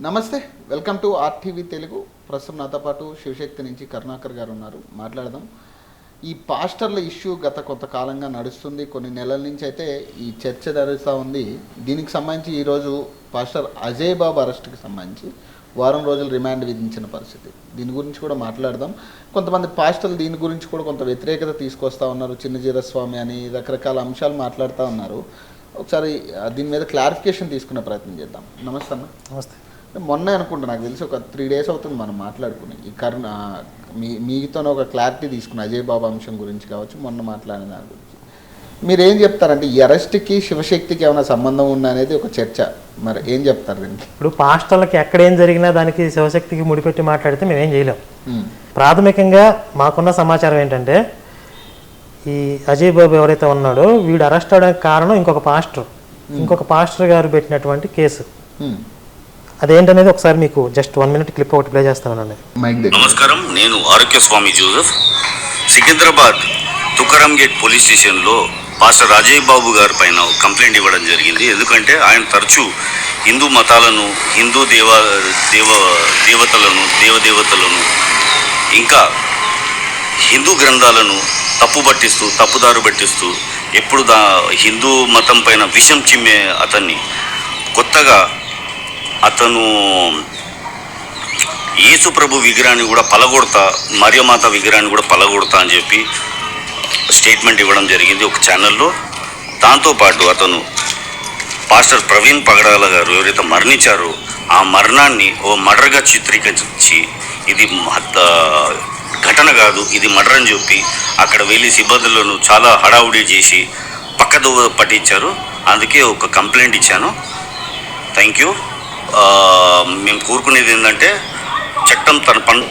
నమస్తే welcome to RTV Telugu. ప్రస్తుతం నాతో పాటు శివశక్తి నుంచి కరుణాకర్ గారు ఉన్నారు. మాట్లాడదాం. ఈ పాస్టర్ల ఇష్యూ గత కొంతకాలంగా నడుస్తుంది. కొన్ని నెలల నుంచి అయితే ఈ చర్చ నడుస్తూ ఉంది. దీనికి సంబంధించి ఈరోజు పాస్టర్ అజయ్ బాబు అరెస్ట్కి సంబంధించి వారం రోజులు రిమాండ్ విధించిన పరిస్థితి. దీని గురించి కూడా మాట్లాడదాం. కొంతమంది పాస్టర్లు దీని గురించి కూడా కొంత వ్యతిరేకత తీసుకొస్తా ఉన్నారు. చిన్నజీరస్వామి అని రకరకాల అంశాలు మాట్లాడుతూ ఉన్నారు. ఒకసారి దీని మీద క్లారిఫికేషన్ తీసుకునే ప్రయత్నం చేద్దాం. నమస్తే అన్న. నమస్తే. మొన్న అనుకుంటా నాకు తెలిసి ఒక త్రీ డేస్ అవుతుంది మనం మాట్లాడుకుని. ఈ కరుణ మీ మీతో ఒక క్లారిటీ తీసుకున్న అజయ్ బాబు అంశం గురించి కావచ్చు మొన్న మాట్లాడిన దాని గురించి. మీరు ఏం చెప్తారంటే ఈ అరెస్ట్కి శివశక్తికి ఏమైనా సంబంధం ఉందా అనేది ఒక చర్చ. మరి ఏం చెప్తారు దీనికి? ఇప్పుడు పాస్టర్లకి ఎక్కడ ఏం జరిగినా దానికి శివశక్తికి ముడిపెట్టి మాట్లాడితే మేమేం చేయలేం. ప్రాథమికంగా మాకున్న సమాచారం ఏంటంటే ఈ అజయ్ బాబు ఎవరైతే ఉన్నాడో వీడు అరెస్ట్ అవడానికి కారణం ఇంకొక పాస్టర్. ఇంకొక పాస్టర్ గారు పెట్టినటువంటి కేసు. అదేంటనేది ఒకసారి మీకు జస్ట్ వన్ మినిట్ క్లిప్ ఒకటి ప్లే చేస్తానండి నమస్కారం నేను Arogya Swamy Joseph. Secunderabad Tukaram gate police స్టేషన్లో పాస్టర్ రాజయ్య బాబు గారి పైన కంప్లైంట్ ఇవ్వడం జరిగింది. ఎందుకంటే ఆయన తరచూ హిందూ మతాలను హిందూ దేవ దేవ దేవతలను దేవదేవతలను ఇంకా హిందూ గ్రంథాలను తప్పు పట్టిస్తూ తప్పుదారు పట్టిస్తూ ఎప్పుడు దా హిందూ మతం పైన విషం చిమ్మే అతన్ని కొత్తగా అతను యేసు ప్రభు విగ్రహాన్ని కూడా పలగొడతా మరియమాత విగ్రహాన్ని కూడా పలగొడతా అని చెప్పి స్టేట్మెంట్ ఇవ్వడం జరిగింది ఒక ఛానల్లో. దాంతోపాటు అతను పాస్టర్ ప్రవీణ్ పగడాల గారు ఎవరైతే మరణించారో ఆ మరణాన్ని ఓ మర్డర్గా చిత్రీకరించి ఇది ఘటన కాదు ఇది మర్డర్ అని చెప్పి అక్కడ వెళ్ళి సిబ్బందులను చాలా హడావుడి చేసి పక్కదో పట్టించారు. అందుకే ఒక కంప్లైంట్ ఇచ్చాను. Thank you. మేము కోరుకునేది ఏంటంటే చట్టం తన పని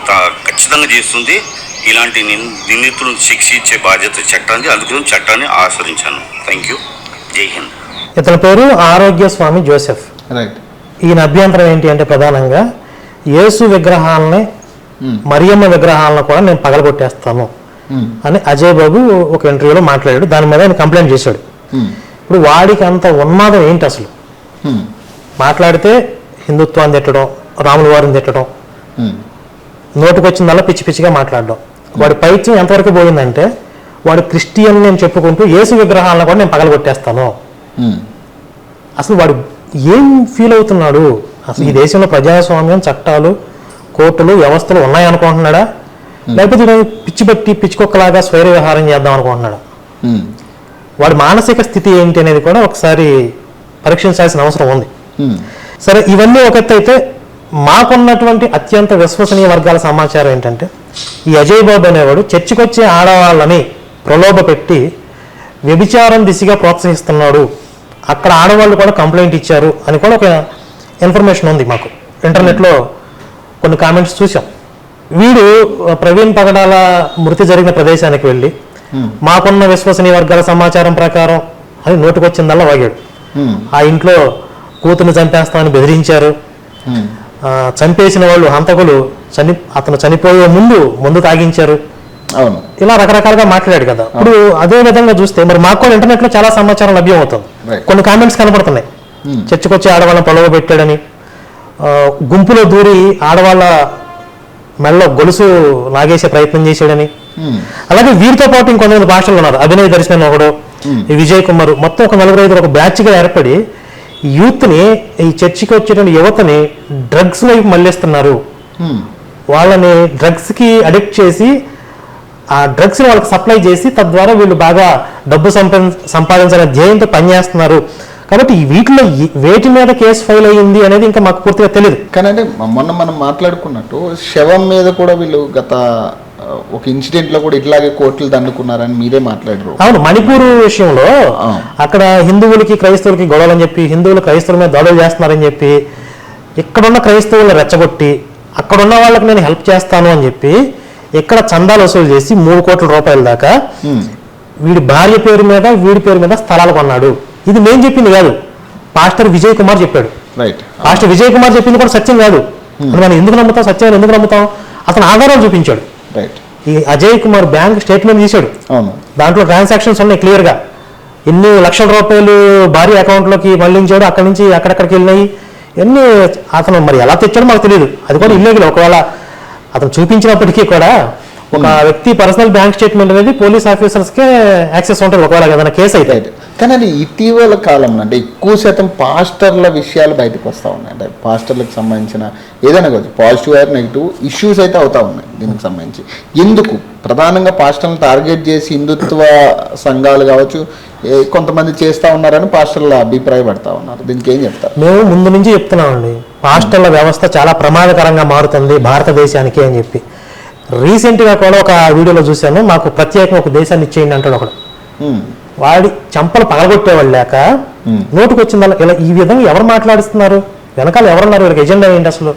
ఖచ్చితంగా చేస్తుంది. ఇలాంటి నిందితులను శిక్షించే బాధ్యత చట్టాన్ని అందుకని చట్టాన్ని ఆశ్రయించాను. థ్యాంక్ యూ జై హింద్. ఇతని పేరు ఆరోగ్య స్వామి జోసెఫ్. రైట్ ఈయన అభ్యంతరం ఏంటి అంటే ప్రధానంగా యేసు విగ్రహాలని ఉమ్, మరియమ్మ విగ్రహాలను కూడా నేను పగలగొట్టేస్తాను ఉమ్, అని అజయ్ బాబు ఒక ఇంటర్వ్యూలో మాట్లాడాడు. దాని మీద ఆయన కంప్లైంట్ చేశాడు. ఉమ్, ఇప్పుడు వాడికి అంత ఉన్మాదం ఏంటి అసలు? మాట్లాడితే హిందుత్వాన్ని తిట్టడం రాముల వారిని తిట్టడం. నోటికొచ్చిందల్లా పిచ్చి పిచ్చిగా మాట్లాడడం. వాడి పైత్యం ఎంతవరకు పోయిందంటే వాడు క్రిస్టియన్ నేను చెప్పుకుంటూ యేసు విగ్రహాలను కూడా నేను పగలగొట్టేస్తాను. అసలు వాడు ఏం ఫీల్ అవుతున్నాడు? అసలు ఈ దేశంలో ప్రజాస్వామ్యం చట్టాలు కోర్టులు వ్యవస్థలు ఉన్నాయనుకుంటున్నాడా? లేకపోతే పిచ్చి బట్టి పిచ్చికొక్కలాగా స్వైర విహారం చేద్దాం అనుకుంటున్నాడా? వాడి మానసిక స్థితి ఏంటి అనేది కూడా ఒకసారి పరీక్షించాల్సిన అవసరం ఉంది. సరే ఇవన్నీ ఒక ఎత్తు అయితే మాకున్నటువంటి అత్యంత విశ్వసనీయ వర్గాల సమాచారం ఏంటంటే ఈ అజయ్ బాబు అనేవాడు చర్చికొచ్చే ఆడవాళ్ళని ప్రలోభ పెట్టి వ్యభిచారం దిశగా ప్రోత్సహిస్తున్నాడు. అక్కడ ఆడవాళ్ళు కూడా కంప్లైంట్ ఇచ్చారు అని కూడా ఒక ఇన్ఫర్మేషన్ ఉంది మాకు. ఇంటర్నెట్లో కొన్ని కామెంట్స్ చూసాం వీడు ప్రవీణ్ పగడాల మృతి జరిగిన ప్రదేశానికి వెళ్ళి మాకున్న విశ్వసనీయ వర్గాల సమాచారం ప్రకారం అని నోటుకొచ్చిందల్లా వాగాడు. ఆ ఇంట్లో కూతుర్ని చంపేస్తామని బెదిరించారు. చంపేసిన వాళ్ళు హంతకులు చని అతను చనిపోయే ముందు ముందు తాగించారు. అవును. ఇలా రకరకాలుగా మాట్లాడాడు కదా. ఇప్పుడు అదే విధంగా చూస్తే మరి మాకు కూడా ఇంటర్నెట్లో చాలా సమాచారం లభ్యం అవుతుంది. కొన్ని కామెంట్స్ కనపడుతున్నాయి. Hmm. చర్చకొచ్చి ఆడవాళ్ళని పొలవ పెట్టాడని. గుంపులో దూరి ఆడవాళ్ళ మెడలో గొలుసు లాగేసే ప్రయత్నం చేశాడని. అలాగే వీరితో పాటు ఇంకొంతమంది భాషలు ఉన్నారు. అభినయ్ దర్శనం ఒకడు ఈ విజయ్ కుమార్. మొత్తం ఒక నలుగురు ఐదు ఒక బ్యాచ్గా ఏర్పడి యూత్ని ఈ చర్చికి వచ్చేటువంటి యువతని డ్రగ్స్ వైపు మళ్ళిస్తున్నారు. వాళ్ళని డ్రగ్స్కి అడిక్ట్ చేసి ఆ డ్రగ్స్ వాళ్ళకి సప్లై చేసి తద్వారా వీళ్ళు బాగా డబ్బు సంపా సంపాదించాలనే ధ్యేయంతో పనిచేస్తున్నారు కాబట్టి ఈ వీటిలో వేటి మీద కేసు ఫైల్ అయ్యింది అనేది ఇంకా మాకు పూర్తిగా తెలియదు కానీ అంటే మొన్న మనం మాట్లాడుకున్నట్టు శవం మీద కూడా వీళ్ళు గత ఒక ఇన్సిడెంట్లో కూడా ఇట్లాగే కోర్టులు దండుకున్నారని మీరే మాట్లాడరు. అవును మణిపూర్ విషయంలో. అక్కడ హిందువులకి క్రైస్తవులకి గొడవలని చెప్పి హిందువులు క్రైస్తవుల మీద దాడులు చేస్తున్నారని చెప్పి ఇక్కడున్న క్రైస్తవులను రెచ్చగొట్టి అక్కడున్న వాళ్ళకి నేను హెల్ప్ చేస్తాను అని చెప్పి ఇక్కడ చందాలు వసూలు చేసి మూడు కోట్ల రూపాయల దాకా వీడి భార్య పేరు మీద వీడి పేరు మీద స్థలాలు కొన్నాడు. ఇది నేను చెప్పింది కాదు. పాస్టర్ విజయ్ కుమార్ చెప్పాడు. రైట్ పాస్టర్ విజయ్ కుమార్ చెప్పింది కూడా సత్యం కాదు. మనం ఎందుకు నమ్ముతాం? సత్యం ఎందుకు నమ్ముతాం? అతను ఆధారాలు చూపించాడు. రైట్ ఈ అజయ్ కుమార్ బ్యాంక్ స్టేట్మెంట్ తీశాడు. అవును. దాంట్లో ట్రాన్సాక్షన్స్ ఉన్నాయి క్లియర్గా ఎన్ని లక్షల రూపాయలు భారీ అకౌంట్లోకి మళ్ళించాడు అక్కడి నుంచి అక్కడక్కడికి వెళ్ళినాయి. ఎన్ని అతను మరి ఎలా తెచ్చాడో మాకు తెలియదు అది కూడా ఇల్లీగల్ ఒకవేళ అతను చూపించినప్పటికీ కూడా ఒక వ్యక్తి పర్సనల్ బ్యాంక్ స్టేట్మెంట్ అనేది పోలీస్ ఆఫీసర్స్కే యాక్సెస్ ఉంటుంది ఒకవేళ ఏదైనా కేసు అయితే. కానీ అది ఇటీవల కాలంలో అంటే ఎక్కువ శాతం పాస్టర్ల విషయాలు బయటకు వస్తూ ఉన్నాయి. అంటే పాస్టర్లకు సంబంధించిన ఏదైనా కావచ్చు పాజిటివ్ ఆర్ నెగిటివ్ ఇష్యూస్ అయితే అవుతా ఉన్నాయి దీనికి సంబంధించి. ఎందుకు? ప్రధానంగా పాస్టర్లను టార్గెట్ చేసి హిందుత్వ సంఘాలు కావచ్చు ఏ- కొంతమంది చేస్తూ ఉన్నారని పాస్టర్లు అభిప్రాయపడతా ఉన్నారు. దీనికి ఏం చెప్తారు? మేము ముందు నుంచి చెప్తున్నామండి. హాస్టళ్ళ వ్యవస్థ చాలా ప్రమాదకరంగా మారుతుంది భారతదేశానికి అని చెప్పి. రీసెంట్గా కూడా ఒక వీడియోలో చూశాను మాకు ప్రత్యేకంగా ఒక దేశాన్ని ఇచ్చేయండి అంటాడు ఒకడు. వాడి చంపలు పగలగొట్టేవాళ్ళు లేక. నోటుకు వచ్చింది ఇలా ఈ విధంగా ఎవరు మాట్లాడిస్తున్నారు? వెనకాల ఎవరున్నారు వీళ్ళకి ఎజెండా ఏంటి అసలు?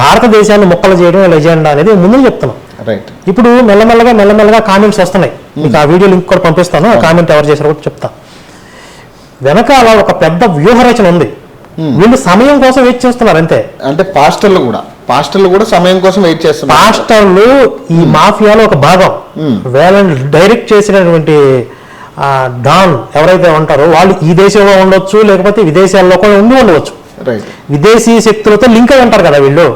భారతదేశాన్ని ముక్కలు చేయడం వీళ్ళ ఎజెండా అనేది ముందు చెప్తున్నాం. రైట్. ఇప్పుడు మెల్లమెల్లగా మెల్లమెల్లగా కామెంట్స్ వస్తున్నాయి. మీకు ఆ వీడియో లింక్ కూడా పంపిస్తాను ఆ కామెంట్ ఎవరు చేశారో కూడా చెప్తా. వెనకాల ఒక పెద్ద వ్యూహరచన ఉంది. వీళ్ళు సమయం కోసం వెయిట్ చేస్తున్నారు అంతే. అంటే పాస్టర్లు కూడా. పాస్టర్లు కూడా సమయం కోసం వెయిట్ చేస్తున్నారు. పాస్టర్లు ఈ మాఫియాలో ఒక భాగం. Hmm. వీళ్ళని డైరెక్ట్ చేసినటువంటి డాన్ ఎవరైతే ఉంటారో వాళ్ళు ఈ దేశంలో ఉండొచ్చు లేకపోతే విదేశాల్లో కూడా ఉండి ఉండవచ్చు. విదేశీ శక్తులతో లింక్ అయి ఉంటారు కదా వీళ్ళు.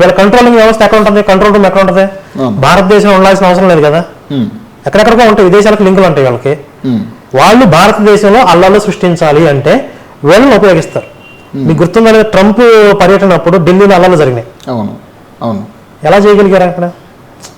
వీళ్ళ కంట్రోలింగ్ వ్యవస్థ ఎక్కడ ఉంటుంది? కంట్రోల్ రూమ్ ఎక్కడ ఉంటుంది. భారతదేశం ఉండాల్సిన అవసరం లేదు కదా. ఉమ్, ఎక్కడెక్కడికో ఉంటాయి విదేశాలకు లింకులు ఉంటాయి వాళ్ళకి. వాళ్ళు భారతదేశంలో అల్లర్లు సృష్టించాలి అంటే వీళ్ళని ఉపయోగిస్తారు. మీకు గుర్తుందా లేదా? ట్రంప్ పర్యటన అప్పుడు ఢిల్లీలో అల్లర్లు జరిగినాయి. అవును అవును. ఎలా చేయగలిగారు అక్కడ?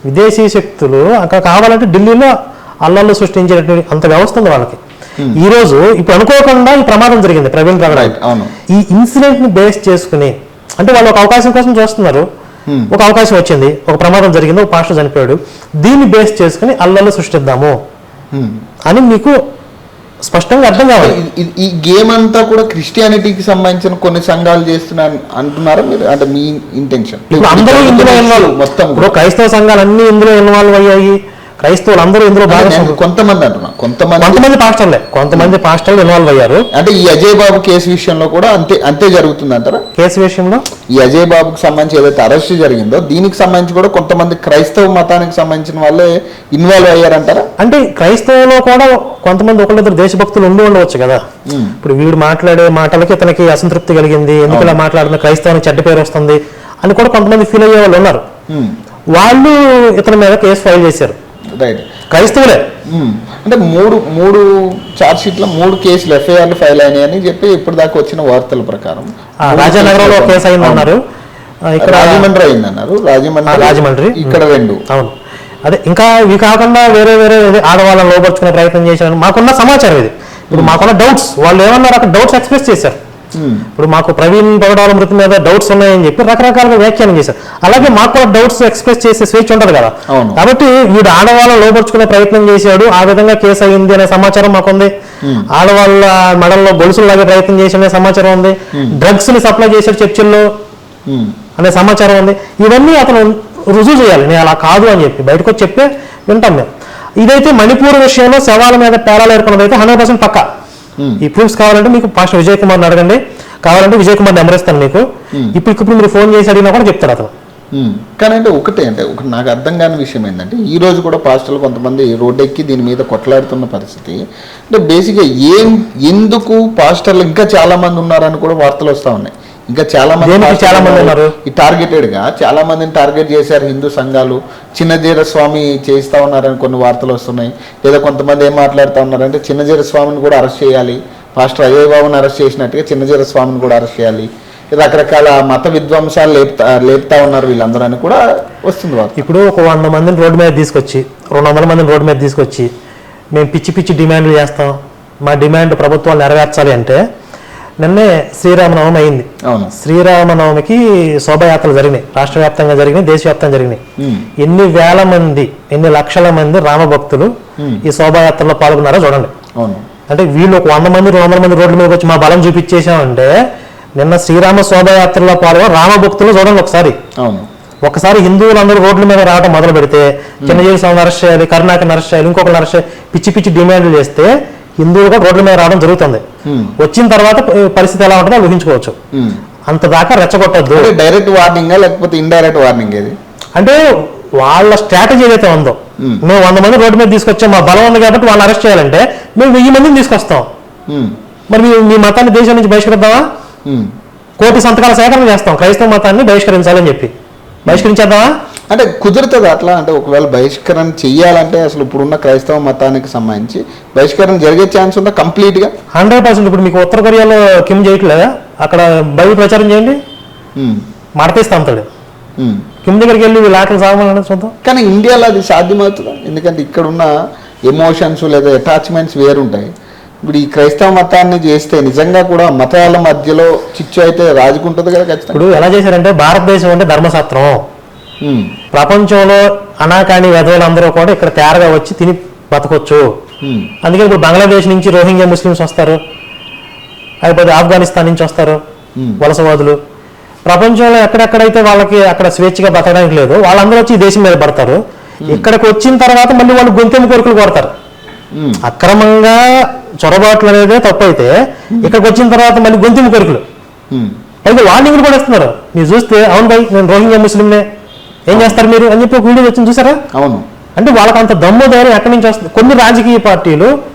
విదేశీ శక్తులు అక్కడ కావాలంటే ఢిల్లీలో అల్లర్లు సృష్టించేటటువంటి అంత వ్యవస్థ ఉంది వాళ్ళకి. ఈ రోజు ఇప్పుడు అనుకోకుండా ఈ ప్రమాదం జరిగింది ప్రవీణ్ ప్రగడ అవును. ఈ ఇన్సిడెంట్ని బేస్ చేసుకుని అంటే వాళ్ళు ఒక అవకాశం కోసం చూస్తున్నారు. Hmm. ఒక అవకాశం వచ్చింది ఒక ప్రమాదం జరిగింది ఒక పాస్టర్ చనిపోయాడు. దీన్ని బేస్ చేసుకుని అల్లర్లు సృష్టిద్దాము. అని మీకు స్పష్టంగా అర్థం కావాలి. ఈ- గేమ్ అంతా కూడా క్రిస్టియానిటీకి సంబంధించిన కొన్ని సంఘాలు చేస్తున్నారు అంటున్నారా మీరు? అంటే మీ ఇంటెన్షన్. అందరూ ఇందులో ఇన్వాల్వ్ మొత్తం ఇప్పుడు క్రైస్తవ సంఘాలు అన్ని ఇందులో ఇన్వాల్వ్ అయ్యాయి. క్రైస్తవులు అందరూ ఇందులో కొంతమంది అంటున్నా. కొంతమంది కొంతమంది పాస్టర్లే. కొంతమంది పాస్టర్లు ఇన్వాల్వ్ అయ్యారు. అంటే ఈ అజయ్ బాబు కేసు విషయంలో కూడా అంతే అంతే జరుగుతుంది అంటారా? కేసు విషయంలో? ఈ అజయ్ బాబుకి సంబంధించి ఏదైతే అరెస్ట్ జరిగిందో దీనికి సంబంధించి కూడా కొంతమంది క్రైస్తవ మతానికి సంబంధించిన వాళ్ళే ఇన్వాల్వ్ అయ్యారంటారా? అంటే క్రైస్తవులో కూడా కొంతమంది ఒకళ్ళిద్దరు దేశభక్తులు ఉండి ఉండవచ్చు కదా. ఇప్పుడు వీడు మాట్లాడే మాటలకి ఇతనికి అసంతృప్తి కలిగింది. ఎందుకు ఇలా మాట్లాడుతున్న క్రైస్తవానికి చెడ్డ పేరు వస్తుంది అని కూడా కొంతమంది ఫీల్ అయ్యే వాళ్ళు ఉన్నారు. వాళ్ళు ఇతని మీద కేసు ఫైల్ చేశారు. రైట్ క్రైస్తవులే. అంటే మూడు మూడు చార్జ్ షీట్లో మూడు కేసులు ఎఫ్ఐఆర్లు ఫైల్ అయినాయని చెప్పి ఇప్పుడు దాకా వచ్చిన వార్తల ప్రకారం. రాజానగరంలో కేసు అయింది అన్నారు. ఇక్కడ రాజమండ్రి అయిందన్నారు రాజమండ్రి ఆ, రాజమండ్రి. ఇక్కడ రెండు. అవును. అదే ఇంకా ఇవి కాకుండా వేరే వేరే ఆడవాళ్ళని లోపరుచుకునే ప్రయత్నం చేశారు మాకున్న సమాచారం ఇది. ఇప్పుడు మాకున్న డౌట్స్ వాళ్ళు ఏమన్నారు అక్కడ డౌట్స్ ఎక్స్ప్రెస్ చేశారు. ఇప్పుడు మాకు ప్రవీణ్ పగడాల మృతి మీద డౌట్స్ ఉన్నాయని చెప్పి రకరకాలుగా వ్యాఖ్యానం చేశారు. అలాగే మాకు కూడా డౌట్స్ ఎక్స్ప్రెస్ చేసే స్వేచ్ఛ ఉంటుంది కదా. కాబట్టి వీడు ఆడవాళ్ళని లోపరుచుకునే ప్రయత్నం చేశాడు ఆ విధంగా కేసు అయింది అనే సమాచారం మాకుంది. ఆడవాళ్ళ మెడల్లో గొలుసులు లాగే ప్రయత్నం చేసి అనే సమాచారం ఉంది. డ్రగ్స్ని సప్లై చేశాడు చర్చిల్లో. అనే సమాచారం ఉంది. ఇవన్నీ అతను రుజువు చేయాలి. నేను అలా కాదు అని చెప్పి బయటకు వచ్చి చెప్తే వింటాం మేము. ఇదైతే మణిపూర్ విషయంలో శవాల మీద పేరాలు ఏర్పడినది అయితే హండ్రెడ్ పర్సెంట్ పక్క. ఈ ప్రూఫ్స్ కావాలంటే మీకు పాస్టర్ విజయ్ కుమార్ని అడగండి. కావాలంటే విజయ్ కుమార్ నెంబర్ ఇస్తాను మీకు ఇప్పుడు ఇప్పుడు మీరు ఫోన్ చేసి అడిగినా కూడా చెప్తాడు అతను. కానీ అంటే ఒకటే అంటే ఒక నాకు అర్థం కాని విషయం ఏంటంటే ఈ రోజు కూడా పాస్టర్లు కొంతమంది రోడ్డు ఎక్కి దీని మీద కొట్లాడుతున్న పరిస్థితి. అంటే బేసిక్గా ఏం ఎందుకు పాస్టర్లు ఇంకా చాలా మంది ఉన్నారని కూడా వార్తలు వస్తూ ఉన్నాయి. ఇంకా చాలా మంది చాలా మంది ఉన్నారు? ఈ టార్గెటెడ్గా చాలా మందిని టార్గెట్ చేశారు హిందూ సంఘాలు. చిన్నజీర స్వామి చేస్తా ఉన్నారని కొన్ని వార్తలు వస్తున్నాయి. లేదా కొంతమంది ఏం మాట్లాడుతూ ఉన్నారంటే చిన్నజీర స్వామిని కూడా అరెస్ట్ చేయాలి. పాస్టర్ అజయ్ బాబుని అరెస్ట్ చేసినట్టుగా చిన్నజీర స్వామిని కూడా అరెస్ట్ చేయాలి. రకరకాల మత విధ్వంసాలు లేపుతా లేపుతా ఉన్నారు వీళ్ళందరూ అని కూడా వస్తుంది ఇప్పుడు ఒక వంద మందిని రోడ్డు మీద తీసుకొచ్చి రెండు వందల మందిని రోడ్డు మీద తీసుకొచ్చి మేము పిచ్చి పిచ్చి డిమాండ్లు చేస్తాం. మా డిమాండ్ ప్రభుత్వాలు నెరవేర్చాలి అంటే నిన్నే శ్రీరామనవమి అయింది. అవును. శ్రీరామనవమికి శోభయాత్రలు జరిగినాయి. రాష్ట్ర వ్యాప్తంగా జరిగినాయి దేశవ్యాప్తంగా జరిగినాయి. ఎన్ని వేల మంది ఎన్ని లక్షల మంది రామభక్తులు. ఈ శోభాయాత్రలో పాల్గొన్నారో చూడండి. అవును. అంటే వీళ్ళు ఒక వంద మంది రెండు వందల మంది రోడ్ల మీదకి వచ్చి మా బలం చూపించేసామంటే నిన్న శ్రీరామ శోభయాత్రలో పాల్గొన్న రామభక్తులు చూడండి ఒకసారి. అవును. ఒకసారి హిందువులందరూ రోడ్ల మీద రావడం మొదలు పెడితే చిన్నజీవి స్వామిని అరెస్ట్ చేయాలి కరుణాకర్ని అరెస్ట్ చేయాలి అరెస్ట్ చేయాలి పిచ్చి పిచ్చి డిమాండ్లు చేస్తే హిందువులు కూడా రోడ్ల మీద రావడం జరుగుతుంది. వచ్చిన తర్వాత పరిస్థితి ఎలా ఉంటుందో ఊహించుకోవచ్చు. అంత దాకా రెచ్చగొట్టద్దు డైరెక్ట్ వార్నింగ్ లేకపోతే ఇండైరెక్ట్ వార్నింగ్ ఏది అంటే వాళ్ళ స్ట్రాటజీ ఏదైతే ఉందో. మేము వంద మంది రోడ్డు మీద తీసుకొచ్చాం మా బలం ఉంది కాబట్టి వాళ్ళని అరెస్ట్ చేయాలంటే మేము వెయ్యి మందిని తీసుకొస్తాం. మరి మీ- మతాన్ని దేశం నుంచి బహిష్కరిద్దామా. కోటి సంతకాల సేకరణ చేస్తాం క్రైస్తవ మతాన్ని బహిష్కరించాలని చెప్పి బహిష్కరించేద్దామా అంటే కుదురుతుంది అట్లా. అంటే ఒకవేళ బహిష్కరణ చెయ్యాలంటే అసలు ఇప్పుడున్న క్రైస్తవ మతానికి సంబంధించి బహిష్కరణ జరిగే ఛాన్స్ ఉందా కంప్లీట్గా? Hundred percent. ఇప్పుడు మీకు ఉత్తర కొరియాలో కిమ్ చేయట్లేదా అక్కడ బైబిల్ ప్రచారం చేయండి. మడతేస్తా ఉంటాడు. కిమ్ దగ్గరికి వెళ్ళి వీళ్ళు ఆటలు సాగమని చూద్దాం. కానీ ఇండియాలో అది సాధ్యమవుతుందా? ఎందుకంటే ఇక్కడ ఉన్న ఎమోషన్స్ లేదా అటాచ్మెంట్స్ వేరుంటాయి. ఇప్పుడు ఈ క్రైస్తవ మతాన్ని చేస్తే నిజంగా కూడా మతాల మధ్యలో చిచ్చు అయితే రాజుకుంటుంది కదా ఖచ్చితంగా. ఇప్పుడు ఎలా చేశారంటే భారతదేశం అంటే ధర్మశాస్త్రం. ప్రపంచంలో అనాకాని వెధవులందరూ కూడా ఇక్కడ తేరగా వచ్చి తిని బతకొచ్చు. ఉమ్, అందుకే ఇప్పుడు బంగ్లాదేశ్ నుంచి రోహింగ్యా ముస్లిమ్స్ వస్తారు. అయిపోతే ఆఫ్ఘనిస్తాన్ నుంచి వస్తారు. Hmm. వలసవాదులు. ప్రపంచంలో ఎక్కడెక్కడైతే వాళ్ళకి అక్కడ స్వేచ్ఛగా బతకడానికి లేదు వాళ్ళందరూ వచ్చి ఈ దేశం మీద పడతారు. ఇక్కడికి వచ్చిన తర్వాత మళ్ళీ వాళ్ళు గొంతెమ్మ కోరికలు కొడతారు. అక్రమంగా చొరబాట్లు అనేదే తప్పు అయితే ఇక్కడికి వచ్చిన తర్వాత మళ్ళీ గొంతెమ్మ కోరికలు. అయితే వార్నింగ్లు కూడా ఇస్తున్నారు. మీరు చూస్తే అవును భాయ్ నేను రోహింగ్యా ముస్లింనే. ఏం చేస్తారు మీరు? అని చెప్పి ఒక వీడియో వచ్చింది చూసారా? అవును. అంటే వాళ్ళకి అంత దమ్ము ధైర్యం ఎక్కడి నుంచి వస్తుంది? కొన్ని రాజకీయ పార్టీలు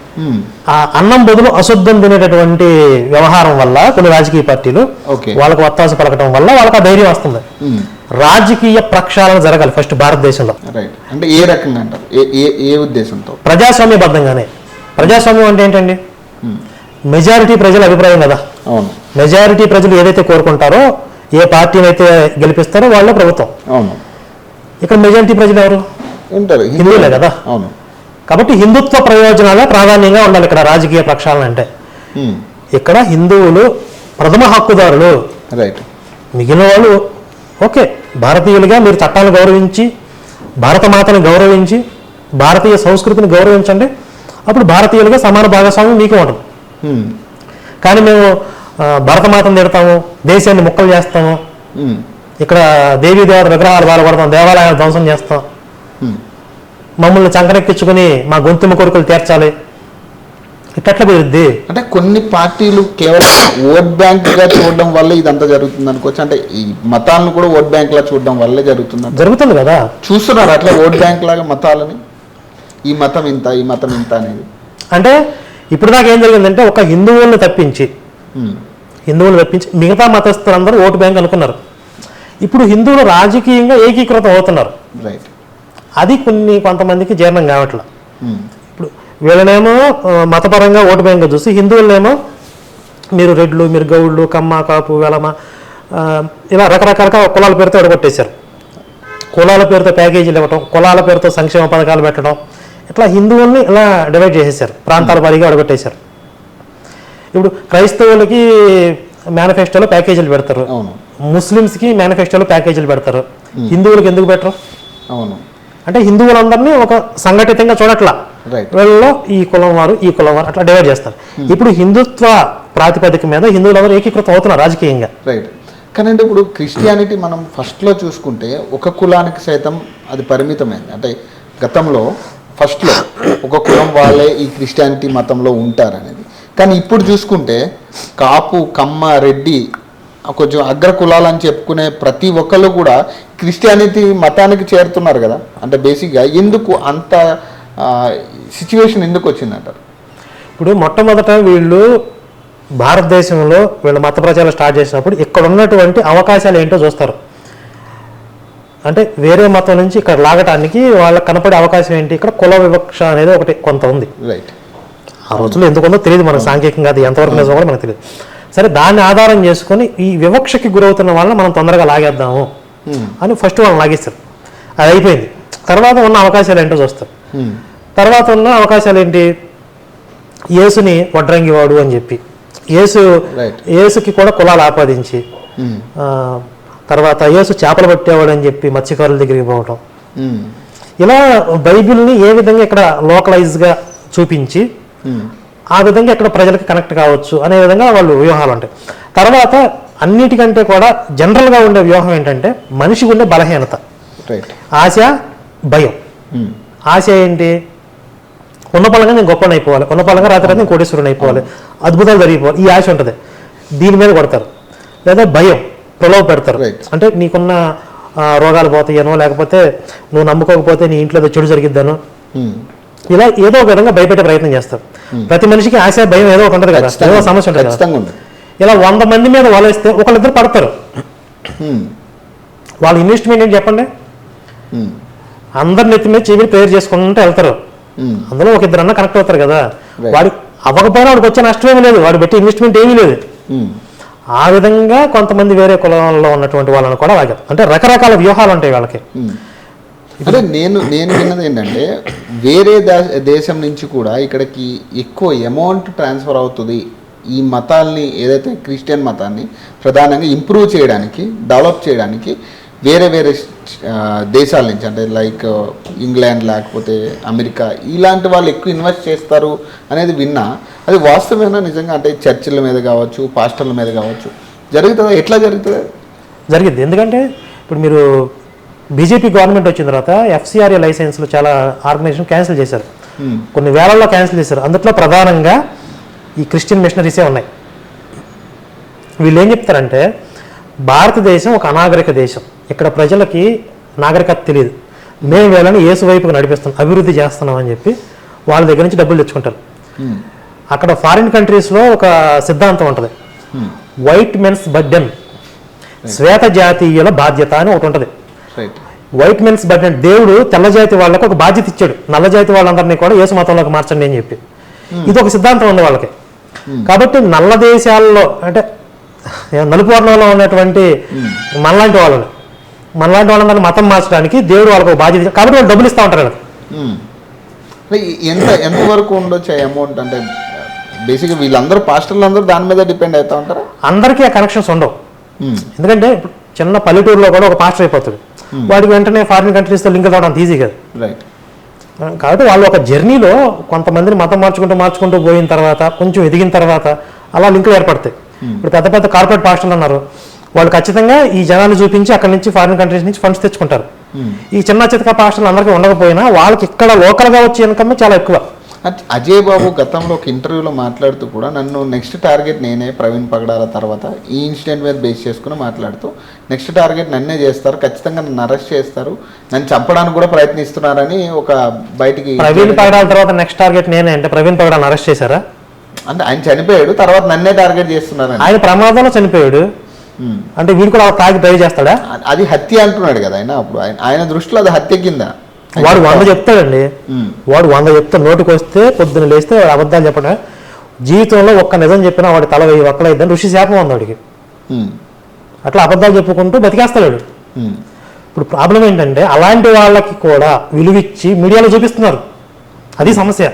ఆ అన్నం బదులు అశుద్ధం తినేటటువంటి వ్యవహారం వల్ల కొన్ని రాజకీయ పార్టీలు ఓకే. వాళ్ళకి ఒత్తాస పలకటం వల్ల వాళ్ళకి ఆ ధైర్యం వస్తుంది. రాజకీయ ప్రక్షాళన జరగాలి ఫస్ట్ భారతదేశంలో. అంటే ఏ రకంగా అంటారు? ఏ ఉద్దేశంతో? ప్రజాస్వామ్యబద్ధంగానే. ప్రజాస్వామ్యం అంటే ఏంటండి? మెజారిటీ ప్రజల అభిప్రాయం కదా. అవును. మెజారిటీ ప్రజలు ఏదైతే కోరుకుంటారో ఏ పార్టీని అయితే గెలిపిస్తారో వాళ్ళే ప్రభుత్వం. అవును. ఇక్కడ మెజారిటీ ప్రజలు ఎవరు? ఉంటారు. హిందువులే. కదా? అవును. కాబట్టి హిందుత్వ ప్రయోజనాలే ప్రాధాన్యంగా ఉండాలి ఇక్కడ రాజకీయ ప్రక్షాళన అంటే. ఇక్కడ హిందువులు ప్రథమ హక్కుదారులు. రైట్. మిగిలిన వాళ్ళు ఓకే భారతీయులుగా మీరు చట్టాలను గౌరవించి భారత మాతను గౌరవించి భారతీయ సంస్కృతిని గౌరవించండి. అప్పుడు భారతీయులుగా సమాన భాగస్వామ్యం మీకు ఉంటుంది. ఉమ్, కానీ మేము భరతమాతను తిడతాము దేశాన్ని ముక్కలు చేస్తాము. ఇక్కడ దేవీ దేవత విగ్రహాలు బాధపడతాం దేవాలయాలు ధ్వంసం చేస్తాం. మమ్మల్ని చంకనెక్కించుకుని మా గొంతుమ కోరికలు తీర్చాలి. ఇట్లా కుదిరిద్ది? అంటే కొన్ని పార్టీలు కేవలం ఓట్ బ్యాంక్గా చూడడం వల్ల ఇదంతా జరుగుతుంది అనుకోవచ్చు. అంటే ఈ మతాలను కూడా ఓట్ బ్యాంక్ లా చూడడం వల్లే జరుగుతుంది. జరుగుతుంది కదా? చూస్తున్నారు అట్లా ఓట్ బ్యాంక్ లాగా మతాలని? ఈ మతం ఇంత ఈ మతం ఇంత అనేది. అంటే ఇప్పుడు దాకా ఏం జరిగిందంటే ఒక హిందువులను తప్పించి హిందువులు తప్పించి మిగతా మతస్థులందరూ ఓటు బ్యాంక్ అనుకున్నారు. ఇప్పుడు హిందువులు రాజకీయంగా ఏకీకృతం అవుతున్నారు. రైట్ అది కొన్ని కొంతమందికి జీర్ణం కావట్లేదు ఉమ్, ఇప్పుడు వీళ్ళనేమో మతపరంగా ఓటు బ్యాంక్ చూసి హిందువులనేమో మీరు రెడ్లు మీరు గౌళ్ళు కమ్మ కాపు వెలమ ఇలా రకరకాలుగా కులాల పేరుతో ఎడగొట్టేశారు. కులాల పేరుతో ప్యాకేజీలు ఇవ్వటం కులాల పేరుతో సంక్షేమ పథకాలు పెట్టడం ఇట్లా హిందువుల్ని ఇలా డివైడ్ చేసేసారు ప్రాంతాల వారీగా అడగొట్టేశారు ఇప్పుడు క్రైస్తవులకి మేనిఫెస్టోలో ప్యాకేజీలు పెడతారు. అవును. ముస్లిమ్స్కి మేనిఫెస్టోలో ప్యాకేజీలు పెడతారు. హిందువులకు ఎందుకు పెట్టరు? అవును. అంటే హిందువులందరినీ ఒక సంఘటితంగా చూడట్లా. రైట్ వీళ్ళలో ఈ కులం వారు ఈ కులం వారు అట్లా డివైడ్ చేస్తారు. ఇప్పుడు హిందుత్వ ప్రాతిపదిక మీద హిందువులందరూ ఏకీకృతం అవుతున్నారు రాజకీయంగా. రైట్ కానీ అంటే ఇప్పుడు క్రిస్టియానిటీ మనం ఫస్ట్లో చూసుకుంటే ఒక కులానికి సైతం అది పరిమితమైంది. అంటే గతంలో ఫస్ట్లో ఒక కులం వాళ్ళే ఈ క్రిస్టియానిటీ మతంలో ఉంటారనేది. కానీ ఇప్పుడు చూసుకుంటే కాపు కమ్మ రెడ్డి కొంచెం అగ్ర కులాలు అని చెప్పుకునే ప్రతి ఒక్కళ్ళు కూడా క్రిస్టియానిటీ మతానికి చేరుతున్నారు కదా. అంటే బేసిక్గా ఎందుకు అంత సిచ్యువేషన్ ఎందుకు వచ్చిందంటారు? ఇప్పుడు మొట్టమొదట వీళ్ళు భారతదేశంలో వీళ్ళ మత ప్రచారం స్టార్ట్ చేసినప్పుడు ఇక్కడ ఉన్నటువంటి అవకాశాలు ఏంటో చూస్తారు. అంటే వేరే మతం నుంచి ఇక్కడ లాగటానికి వాళ్ళకి కనపడే అవకాశం ఏంటి? ఇక్కడ కుల వివక్ష అనేది ఒకటి కొంత ఉంది. రైట్ ఆ రోజుల్లో ఎందుకుందో తెలియదు మనకు సాంఘికంగా అది ఎంతవరకు నిజమో కూడా మనకు తెలియదు. సరే దాన్ని ఆధారం చేసుకొని ఈ వివక్షకి గురవుతున్న వాళ్ళని మనం తొందరగా లాగేద్దాము అని ఫస్ట్ వాళ్ళని లాగేస్తారు. అది అయిపోయింది. తర్వాత ఉన్న అవకాశాలు ఏంటో చూస్తారు. తర్వాత ఉన్న అవకాశాలు ఏంటి? యేసుని వడ్రంగివాడు అని చెప్పి. యేసు. యేసుకి కూడా కులాలు ఆపాదించి తర్వాత యేసు చేపలు పట్టేవాడు అని చెప్పి మత్స్యకారుల దగ్గరికి పోవటం. ఇలా బైబిల్ని ఏ విధంగా ఇక్కడ లోకలైజ్గా చూపించి ఆ విధంగా ఇక్కడ ప్రజలకు కనెక్ట్ కావచ్చు అనే విధంగా వాళ్ళు వ్యూహాలు ఉంటాయి. తర్వాత అన్నిటికంటే కూడా జనరల్గా ఉండే వ్యూహం ఏంటంటే మనిషికి ఉండే బలహీనత. ఆశ భయం. ఆశ ఏంటి? ఉన్న పలంగా నేను గొప్పని అయిపోవాలి. ఉన్న పలంగా రాత్రి నేను కోటేశ్వరుని అయిపోవాలి. అద్భుతాలు జరిగిపోవాలి. ఈ ఆశ ఉంటుంది. దీని మీద కొడతారు. లేదా భయం ప్రలోభ పెడతారు. అంటే నీకున్న రోగాలు పోతాయనో లేకపోతే నువ్వు నమ్ముకోకపోతే నీ ఇంట్లో చెడు జరిగిద్దనో ఇలా ఏదో ఒక విధంగా భయపెట్టే ప్రయత్నం చేస్తారు. ప్రతి మనిషికి ఆశ భయం ఏదో ఒకటి ఉంటుంది కదా. ఏదో సమస్య ఉంటుంది కదా. ఇలా వంద మంది మీద వలేస్తే ఒకళ్ళిద్దరు పడతారు. వాళ్ళ ఇన్వెస్ట్మెంట్ ఏంటి చెప్పండి? అందరి నెత్తి మీద చేయి ప్రేయర్ చేసుకుంటూ వెళ్తారు. అందులో ఒక ఇద్దరు అన్న కనెక్ట్ అవుతారు కదా. వాడి అవ్వకపోయినా వాడికి వచ్చే నష్టం ఏమీ లేదు. వాడు పెట్టి ఇన్వెస్ట్మెంట్ ఏమీ లేదు. ఆ విధంగా కొంతమంది వేరే కులంలో ఉన్నటువంటి వాళ్ళని కూడా లాగారు అంటే రకరకాల వ్యూహాలు ఉంటాయి వాళ్ళకి. అదే అంటే నేను నేను విన్నది ఏంటంటే వేరే దేశం నుంచి కూడా ఇక్కడికి ఎక్కువ అమౌంట్ ట్రాన్స్ఫర్ అవుతుంది ఈ మతాల్ని ఏదైతే క్రిస్టియన్ మతాన్ని ప్రధానంగా ఇంప్రూవ్ చేయడానికి డెవలప్ చేయడానికి వేరే వేరే దేశాల నుంచి అంటే లైక్ ఇంగ్లాండ్ లేకపోతే అమెరికా ఇలాంటి వాళ్ళు ఎక్కువ ఇన్వెస్ట్ చేస్తారు అనేది విన్నా అది వాస్తవమేనా నిజంగా? అంటే చర్చిల మీద కావచ్చు పాస్టర్ల మీద కావచ్చు జరుగుతుందా? ఎట్లా జరుగుతుంది? జరిగింది. ఎందుకంటే ఇప్పుడు మీరు బీజేపీ గవర్నమెంట్ వచ్చిన తర్వాత ఎఫ్సిఆర్ఏ లైసెన్స్లు చాలా ఆర్గనైజేషన్ క్యాన్సిల్ చేశారు. ఉమ్, కొన్ని వేలల్లో క్యాన్సిల్ చేశారు. అందులో ప్రధానంగా ఈ క్రిస్టియన్ మిషనరీసే ఉన్నాయి. వీళ్ళు ఏం చెప్తారంటే భారతదేశం ఒక అనాగరిక దేశం. ఇక్కడ ప్రజలకి నాగరికత తెలియదు మేము వీళ్ళని యేసు వైపుకు నడిపిస్తున్నాం అభివృద్ధి చేస్తున్నాం అని చెప్పి వాళ్ళ దగ్గర నుంచి డబ్బులు తెచ్చుకుంటారు. ఉమ్, అక్కడ ఫారిన్ కంట్రీస్లో ఒక సిద్ధాంతం ఉంటుంది. వైట్ మెన్స్ బర్డెన్ శ్వేత జాతీయుల బాధ్యత అని ఒకటి ఉంటుంది. వైట్ మెన్స్ బర్డెన్ దేవుడు తెల్ల జాతి వాళ్ళకి ఒక బాధ్యత ఇచ్చాడు. నల్ల జాతి వాళ్ళందరినీ కూడా యేసు మతంలోకి మార్చండి అని చెప్పి. ఇది ఒక సిద్ధాంతం ఉంది వాళ్ళకి. కాబట్టి నల్ల దేశాల్లో అంటే నలుపు వర్ణంలో ఉన్నటువంటి మనలాంటి వాళ్ళని మనలాంటి వాళ్ళందరినీ మతం మార్చడానికి దేవుడు వాళ్ళకి ఒక బాధ్యత. కాబట్టి వాళ్ళు డబ్బులు ఇస్తూ ఉంటారు ఎంత ఎంతవరకు ఉండొచ్చు అమౌంట్ అంటే బేసిక్గా వీళ్ళందరూ పాస్టర్లు అందరూ దాని మీద డిపెండ్ అవుతా ఉంటారా? అందరికీ ఆ కనెక్షన్స్ ఉండవు. ఎందుకంటే చిన్న పల్లెటూరులో కూడా ఒక పాస్టర్ అయిపోతాడు. వాడికి వెంటనే ఫారిన్ కంట్రీస్తో లింక్ అవడం అంత ఈజీ కాదు. రైట్ కాబట్టి వాళ్ళు ఒక జర్నీలో కొంతమందిని మతం మార్చుకుంటూ మార్చుకుంటూ పోయిన తర్వాత కొంచెం ఎదిగిన తర్వాత అలా లింకులు ఏర్పడతాయి. ఇప్పుడు పెద్ద పెద్ద కార్పొరేట్ పాస్టర్లు ఉన్నారు వాళ్ళు ఖచ్చితంగా ఈ జనాలు చూపించి అక్కడి నుంచి ఫారిన్ కంట్రీస్ నుంచి ఫండ్స్ తెచ్చుకుంటారు. ఈ చిన్న చితక పాస్టర్లు అందరికీ ఉండకపోయినా వాళ్ళకి ఇక్కడ లోకల్గా వచ్చే ఇన్కమ్ చాలా ఎక్కువ. అజయ్ బాబు గతంలో ఒక ఇంటర్వ్యూలో మాట్లాడుతూ కూడా నన్ను నెక్స్ట్ టార్గెట్ నేనే ప్రవీణ్ పగడాల తర్వాత ఈ ఇన్సిడెంట్ మీద బేస్ చేసుకుని మాట్లాడుతూ నెక్స్ట్ టార్గెట్ నన్నే చేస్తారు ఖచ్చితంగా నన్ను అరెస్ట్ చేస్తారు నన్ను చంపడానికి కూడా ప్రయత్నిస్తున్నారని ఒక బయటికి ప్రవీణ్ పగడాల తర్వాత నెక్స్ట్ టార్గెట్ నేనే అంటే ప్రవీణ్ పగడాలను అరెస్ట్ చేశారా? అంటే ఆయన చనిపోయాడు తర్వాత నన్నే టార్గెట్ చేస్తున్నారని. ఆయన ప్రమాదంలో చనిపోయాడు. మ్మ్. అంటే వీడు కూడా తాగి డ్రైవ్ చేస్తాడా? అది హత్య అంటున్నాడు కదా ఆయన అప్పుడు. ఆయన ఆయన దృష్టిలో అది హత్య కింద. వాడు వంద చెప్తాడండి. వాడు వంద చెప్తే నోటికి వస్తే పొద్దున లేస్తే వాడు అబద్ధాలు చెప్పడం. జీవితంలో ఒక్క నిజం చెప్పినా వాడి తల వెయ్యి ఒక్కలైద్దని ఋషి శాపం ఉంది వాడికి. అట్లా అబద్ధాలు చెప్పుకుంటూ బతికేస్తాడు. ఇప్పుడు ప్రాబ్లం ఏంటంటే అలాంటి వాళ్ళకి కూడా విలువిచ్చి మీడియాలో చూపిస్తున్నారు. అది సమస్య.